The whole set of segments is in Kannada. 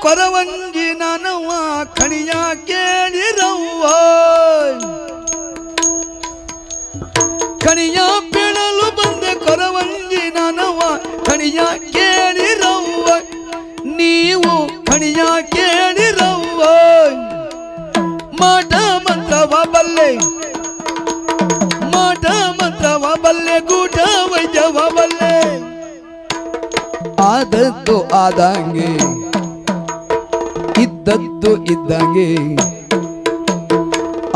ಕೊರವಂಜಿ ನನವ ಕಣಿಯ ಕೇಳಿರವ್ವ. ಕಣಿಯ ಬೀಳಲು ಬಂದೆ ಕೊರವಂಜಿ ನನವ ಕಣಿಯ ಕೇಳಿರವ್ವ. ನೀವು ಕಣಿಯ ಕೇಳಿರವ್ವ. ಮಾಟ ಮಂತ್ರವ ಬಲ್ಲೆ. ಮಾಟ ಮಂತ್ರವ ಬಲ್ಲೆ, ಗೂಟ ವೈದ್ಯವ ಬಲ್ಲೆ. ಆದದ್ದು ಆದಂಗೆ. ಇದ್ದದ್ದು ಇದ್ದಂಗೆ.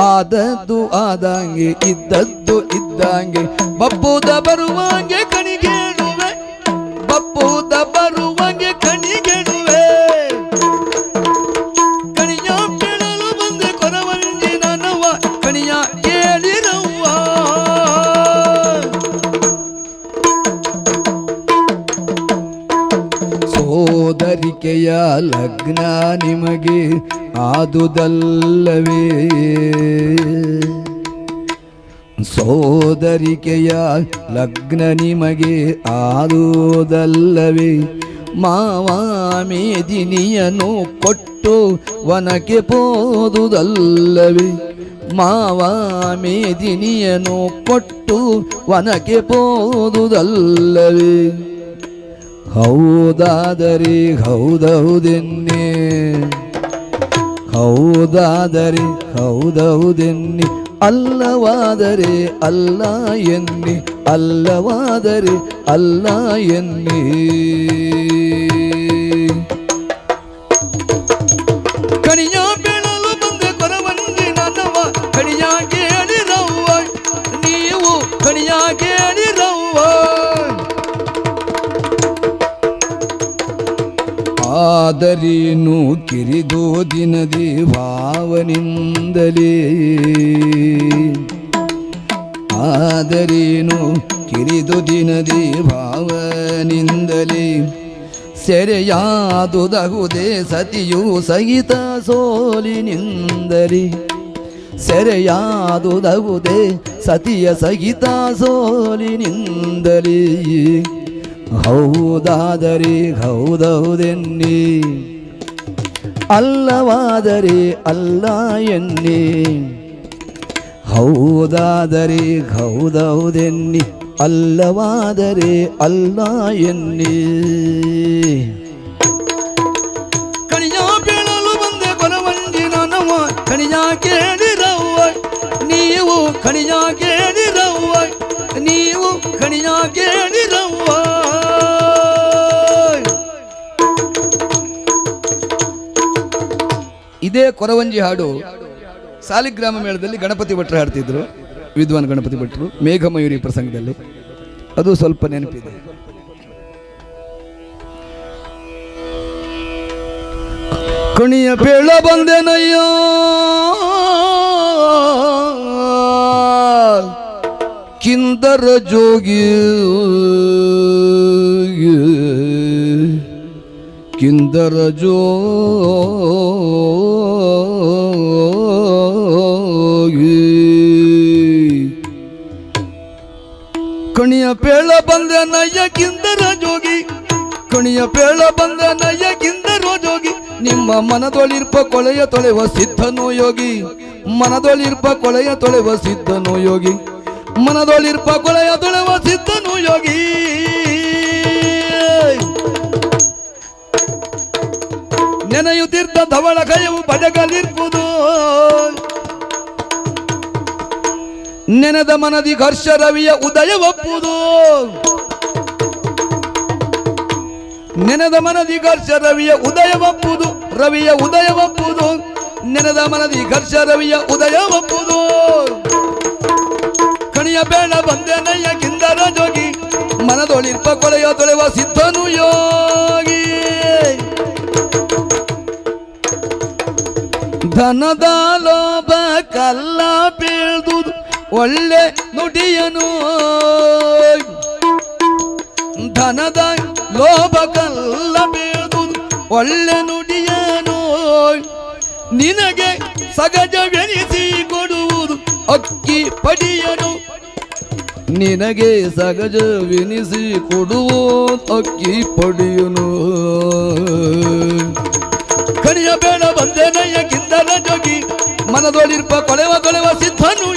ಆದದ್ದು ಆದಂಗೆ ಇದ್ದದ್ದು ಇದ್ದಂಗೆ. ಬಪ್ಪುದ ಬರುವಂಗೆ ಕಣಿಗೇಳುವೆ ಬಪ್ಪುದ ಬರುವಂಗೆ ಕಣಿಗೆಳುವೆ ಸೋದರಿಕೆಯ ಲಗ್ನ ನಿಮಗೆ ಆದುದಲ್ಲವೇ? ಸೋದರಿಕೆಯ ಲಗ್ನ ನಿಮಗೆ ಆದುದಲ್ಲವೇ? ಮಾವ ಮೇದಿನಿಯನು ಕೊಟ್ಟು ವನಕ್ಕೆ ಪೋದುದಲ್ಲವೇ ಮಾವ ಮೇದಿನಿಯನು ಕೊಟ್ಟು ವನಕ್ಕೆ ಪೋದುದಲ್ಲವೇ ಹೌದಾದರೆ ಹೌದೌದೆನ್ನಿ? ಹೌದಾದರಿ ಹೌದೌದೆನ್ನಿ? ಅಲ್ಲವಾದರೆ ಅಲ್ಲ ಎನ್ನಿ? ಅಲ್ಲವಾದರೆ ಅಲ್ಲ ಎನ್ನಿ? ಆದರೇನು ಕಿರಿದೋ ದಿನದಿ ಭಾವನಿಂದಲೇ. ಆದರೇನು ಕಿರಿದು ದಿನದಿ ಭಾವನಿಂದಲೇ. ಸೆರೆಯಾದುದಹುದೇ ಸತಿಯು ಸಹಿತ ಸೋಲಿನಿಂದಲೇ. ಸೆರೆಯಾದುದಹುದೇ ಸತಿಯ ಸಹಿತ ಸೋಲಿನಿಂದಲೇ. ಹೌದಾದರೆ ಹೌದೌದೆನ್ನಿ. ಅಲ್ಲವಾದರೆ ಅಲ್ಲ ಎನ್ನಿ. ಹೌದಾದರೆ ಹೌದೌದೆನ್ನಿ. ಅಲ್ಲವಾದರೆ ಅಲ್ಲ ಎನ್ನಿ. ಇದೇ ಕೊರವಂಜಿ ಹಾಡು ಸಾಲಿಗ್ರಾಮ ಮೇಳದಲ್ಲಿ ಗಣಪತಿ ಭಟ್ರು ಹಾಡ್ತಿದ್ರು, ವಿದ್ವಾನ್ ಗಣಪತಿ ಭಟ್ರು, ಮೇಘಮಯೂರಿ ಪ್ರಸಂಗದಲ್ಲಿ. ಅದು ಸ್ವಲ್ಪ ನೆನಪಿದೆ. ಕಣಿಯ ಬೇಳ ಬಂದೆನಯ್ಯ, ಕಿಂದರ ಜೋಗಿ ಕಿಂದರ ಜೋಗಿ ಕಣಿಯ ಪೇಳ ಬಂದ ನಯ್ಯ ಕಿಂದರ ಜೋಗಿ ಕಣಿಯ ಪೇಳ ಬಂದ ನಯ್ಯ ಕಿಂದರ ಜೋಗಿ ನಿಮ್ಮ ಮನದೊಳಿರ್ಪ ಕೊಳೆಯ ತೊಳೆವ ಸಿದ್ಧನೋ ಯೋಗಿ ಮನದೊಳಿರ್ಪ ಕೊಳೆಯ ತೊಳೆವ ಸಿದ್ಧನೋ ಯೋಗಿ ಮನದೊಳಿರ್ಪ ಕೊಳೆಯ ತೊಳೆವ ಸಿದ್ಧನೋ ಯೋಗಿ ನೆನೆಯುತ್ತಿರ್ತ ಧವಳ ಕೈಯವು ಬಡಗಲಿರ್ಪುದು ನೆನೆದ ಮನದಿ ಘರ್ಷ ರವಿಯ ಉದಯವಪ್ಪುದು ನೆನೆದ ಮನದಿ ಘರ್ಷ ರವಿಯ ಉದಯವಪ್ಪುದು ರವಿಯ ಉದಯವಪ್ಪುದು ನೆನೆದ ಮನದಿ ಘರ್ಷ ರವಿಯ ಉದಯವಪ್ಪುದು ಕಣಿಯ ಬೇಡ ಬಂದೆ ನಯ್ಯ ಕಿಂದರ ಜೋಗಿ. ಮನದೊಳಿರ್ಪ ಕೊಳೆಯ ತೊಳೆವ ಸಿದ್ಧನು ಯೋಗಿ. ಧನದ ಲೋಭ ಕಲ್ಲ ಬೀಳ್ದುದು ಒಳ್ಳೆ ನುಡಿಯನು. ಧನದ ಲೋಭಕಲ್ಲ ಬೇದು ಒಳ್ಳೆ ನುಡಿಯನು. ನಿನಗೆ ಸಗಜವೆನಿಸಿ ಕೊಡುವುದು ಅಕ್ಕಿ ಪಡಿಯನು. ನಿನಗೆ ಸಗಜವೆನಿಸಿ ಕೊಡುವ ಅಕ್ಕಿ ಪಡಿಯನು. ಕಣಿಯ ಬೇಡ ಬಂದೇನಯ್ಯ ಕಿಂತನ ಜೋಗಿ, ಮನದೊಳಿರ್ಪ ಕೊಳೆವ ಕೊಳೆವ ಸಿದ್ಧನು